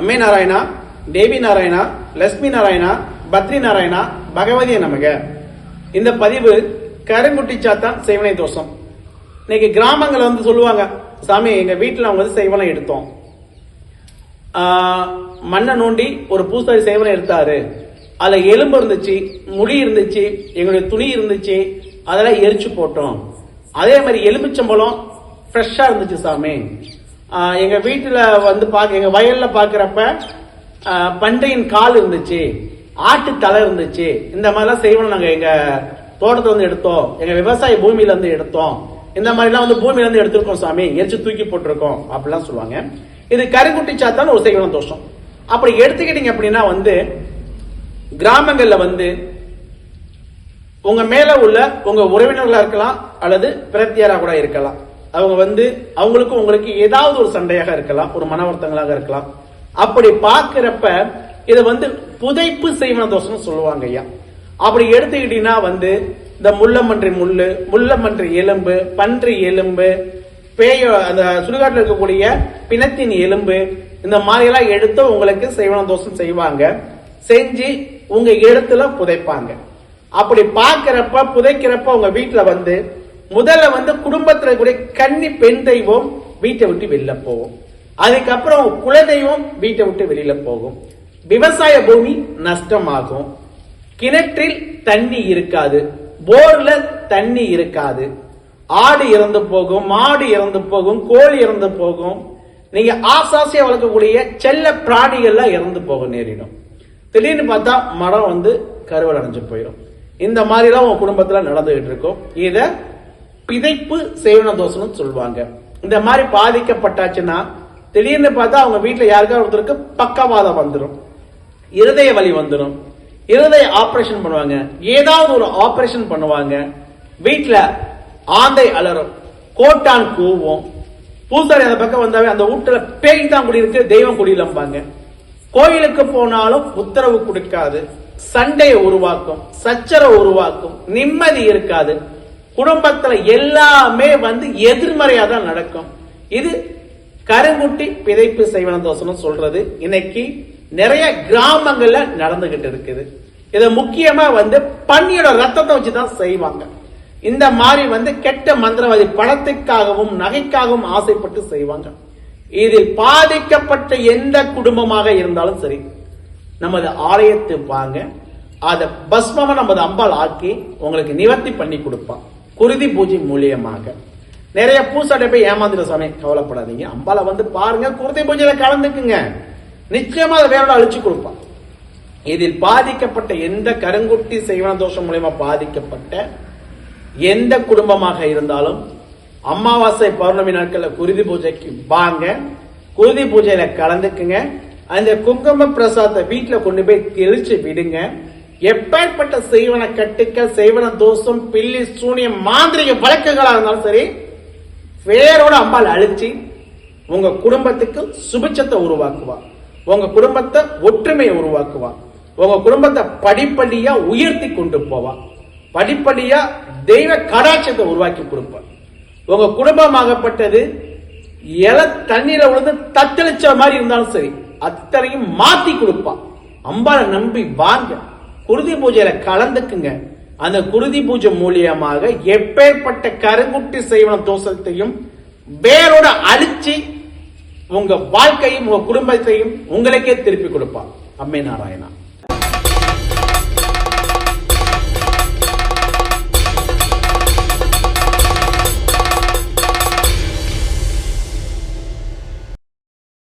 அம்மை நாராயணா தேவி நாராயணா லட்சுமி நாராயணா பத்ரி நாராயணா பகவதிய நமக. இந்த பதிவு கருங்குட்டி சாத்தான் செய்வனை தோஷம். இன்னைக்கு கிராமங்களில் வந்து சொல்லுவாங்க சாமி எங்க வீட்டில் அவங்க வந்து செய்வனை எடுத்தோம். மண்ணை நோண்டி ஒரு பூசாரி சேவனை எடுத்தாரு. அதில் எலும்பு இருந்துச்சு முடி இருந்துச்சு எங்களுடைய துணி இருந்துச்சு அதெல்லாம் எரிச்சு போட்டோம். அதே மாதிரி எலுமிச்சம்பழம் ஃப்ரெஷ்ஷாக இருந்துச்சு சாமி. எங்கள் வீட்டில் வந்து பார்க்க எங்கள் வயலில் பார்க்குறப்ப பண்டையின் பன்றியின் கால் இருந்துச்சு ஆட்டு தலை இருந்துச்சு இந்த மாதிரிலாம் செய்வோம் நாங்கள் எங்கள் தோட்டத்தை வந்து எடுத்தோம் எங்கள் விவசாய பூமியிலேருந்து எடுத்தோம். இந்த மாதிரிலாம் வந்து பூமியிலேருந்து எடுத்திருக்கோம் சாமி எரிச்சு தூக்கி போட்டிருக்கோம் அப்படிலாம் சொல்லுவாங்க. இது கருங்குட்டி சாத்தான் ஒரு செய்வன தோஷம். அப்படி எடுத்துக்கிட்டீங்க அப்படின்னா வந்து கிராமங்களில் வந்து உங்க மேல உள்ள உங்க உறவினர்களா இருக்கலாம் அல்லது பிரத்தியாரா கூட இருக்கலாம். அவங்க வந்து அவங்களுக்கும் உங்களுக்கு ஏதாவது ஒரு சண்டையாக இருக்கலாம் ஒரு மன வருத்தங்களாக இருக்கலாம். அப்படி பார்க்கிறப்ப இதை வந்து புதைப்பு செய்வன தோஷம்னு சொல்லுவாங்க ஐயா. அப்படி எடுத்துக்கிட்டீங்கன்னா வந்து இந்த முள்ளமன்றி முள்ளு முள்ளமன்றி எலும்பு பன்றி எலும்பு பேய அந்த சுடுகாட்டில் இருக்கக்கூடிய பிணத்தின் எலும்பு இந்த மாதிரி எல்லாம் எடுத்து உங்களுக்கு செய்வன தோஷம் செய்வாங்க. செஞ்சு உங்க இடத்துல புதைப்பாங்க. அப்படி பார்க்கிறப்ப புதைக்கிறப்ப உங்க வீட்டுல வந்து முதல்ல வந்து குடும்பத்துல இருக்கக்கூடிய கன்னி பெண் தெய்வம் வீட்டை விட்டு வெளியில போகும். அதுக்கப்புறம் குலதெய்வம் வீட்டை விட்டு வெளியில போகும். விவசாய பூமி நஷ்டமாகும். கிணற்றில் தண்ணி இருக்காது. போர்ல தண்ணி இருக்காது. ஆடு இறந்து போகும் மாடு இறந்து போகும் கோழி இறந்து போகும். நீங்க ஆசாசியா வளர்க்கக்கூடிய செல்ல பிராணிகள்லாம் இறந்து போக நேரிடும். திடீர்னு பார்த்தா மரம் வந்து கருவல் அடைஞ்சு போயிடும். இந்த மாதிரிலாம் உங்க குடும்பத்துல நடந்துகிட்டு இருக்கும். இதை பிதைப்பு சேவன தோஷம்னு சொல்லுவாங்க. இந்த மாதிரி பாதிக்கப்பட்டாச்சுன்னா திடீர்னு பார்த்தா அவங்க வீட்டில் யாருக்காவது ஒருத்தருக்கு பக்கவாதம் வந்துடும் இருதய வலி வந்துடும் இருதய ஆப்ரேஷன் பண்ணுவாங்க. ஏதாவது ஒரு ஆப்ரேஷன் பண்ணுவாங்க. வீட்டில் ஆந்தை அலறும். கோட்டான் கூவும். பூசாரி அந்த பக்கம் வந்தாவே அந்த வீட்டுல பேய் தான் குடியிருக்கு தெய்வம் குடியிலம்பாங்க. கோயிலுக்கு போனாலும் உத்தரவு கொடுக்காது. சண்டையை உருவாக்கும். சச்சரவு உருவாக்கும். நிம்மதி இருக்காது. குடும்பத்துல எல்லாமே வந்து எதிர்மறையா தான் நடக்கும். இது கருங்குட்டி பிதைப்பு செய்வன தோசனம் சொல்றது. இன்னைக்கு நிறைய கிராமங்கள்ல நடந்துகிட்டு இருக்குது. இதை முக்கியமா வந்து பன்னியோட ரத்தத்தை வச்சு தான் செய்வாங்க. இந்த மாதிரி வந்து கெட்ட மந்திரவாதி பணத்துக்காகவும் நகைக்காகவும் ஆசைப்பட்டு செய்வாங்க. இதில் பாதிக்கப்பட்ட எந்த குடும்பமாக இருந்தாலும் சரி நமது ஆலயத்து வாங்க. அதை பஸ்மமா நமது அம்பாள் ஆக்கி உங்களுக்கு நிவர்த்தி பண்ணி கொடுப்பான். குருதி பூஜை மூலியமாக. நிறைய பூசாட்டை போய் ஏமாந்துட சாமி கவலைப்படாதீங்க. அம்பாளை வந்து பாருங்க குருதி பூஜையில கலந்துக்குங்க. நிச்சயமா அதை வேறோட அழிச்சு கொடுப்பான். இதில் பாதிக்கப்பட்ட எந்த கருங்குட்டி செய்வன தோஷம் மூலியமா பாதிக்கப்பட்ட எந்த குடும்பமாக இருந்தாலும் அமாவாசை பௌர்ணமி நாட்கள்ல குருதி பூஜைக்கு வாங்க. குருதி பூஜையில கலந்துக்குங்க. அந்த குங்கும பிரசாதத்தை வீட்டுல கொண்டு போய் தெளிச்சு விடுங்க. எப்பேற்பட்ட செய்வன கட்டுக்கள் செய்வன தோஷம் பில்லி சூனியம் மாந்திரிக வழக்குகளாக இருந்தாலும் சரி வேரோட அம்பாள் அழிச்சு உங்க குடும்பத்துக்கு சுபிச்சத்தை உருவாக்குவா. உங்க குடும்பத்தை ஒற்றுமையை உருவாக்குவா. உங்க குடும்பத்தை படிப்படியா உயர்த்தி கொண்டு போவா. படிப்படியா தெய்வ கடாட்சத்தை உருவாக்கி கொடுப்பா. உங்க குடும்பமாகப்பட்டது இலை தண்ணீர விழுந்து தத்தளிச்ச மாதிரி இருந்தாலும் சரி அத்தனையும் மாத்தி கொடுப்பா. அம்பாளை நம்பி வாங்க. குருதி பூஜையில கலந்துக்குங்க. அந்த குருதி பூஜை மூலியமாக எப்பேற்பட்ட கருங்குட்டி செய்வன தோஷத்தையும் வேரோட அழிச்சு உங்க வாழ்க்கையும் உங்க குடும்பத்தையும் உங்களுக்கே திருப்பி கொடுப்பான் அம்மை நாராயணா.